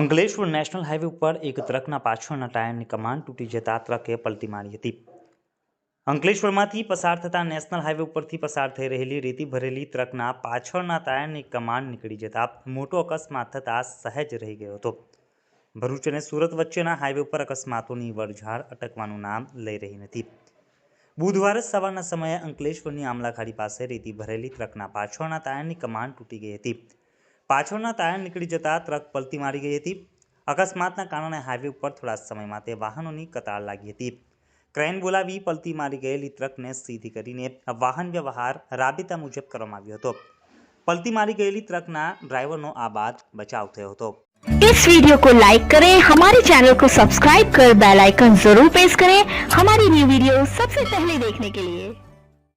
Ankleshwar national highway ઉપર એક ટ્રકના પાછળના ટાયરની કમાન તૂટી જતા ટ્રકે પલટી મારી હતી. અંકલેશ્વરમાંથી પસાર થતા નેશનલ હાઈવે ઉપરથી પસાર થઈ રહેલી રેતી ભરેલી ટ્રકના પાછળના ટાયરની કમાન નીકળી જતા મોટો અકસ્માત થતાં સહેજ રહી ગયો હતો. ભરૂચ અને સુરત વચ્ચેના હાઈવે ઉપર અકસ્માતોની વરઝાડ અટકવાનું નામ લઈ રહી નથી. બુધવારે સવારના સમયે અંકલેશ્વરની આમલાખાડી પાસે રેતી ભરેલી ટ્રકના પાછળના ટાયરની કમાન તૂટી ગઈ હતી. પાછળના ટાયર નીકળી જતા ટ્રક પલટી મારી ગઈ હતી અકસ્માતના કારણે હાઈવે ઉપર થોડા સમય માટે વાહનોની કતાર લાગી હતી ક્રેન બોલાવી પલટી મારી ગયેલી ટ્રકને સીધી કરીને વાહન વ્યવહાર રાબેતા મુજબ કરવામાં આવ્યો હતો પલટી મારી ગયેલી ટ્રકના ડ્રાઈવરનો આ બાદ બચાવ થયો હતો इस वीडियो को लाइक करें हमारे चैनल को सब्सक्राइब कर बेल आइकन जरूर प्रेस करें हमारी न्यू वीडियो सबसे पहले देखने के लिए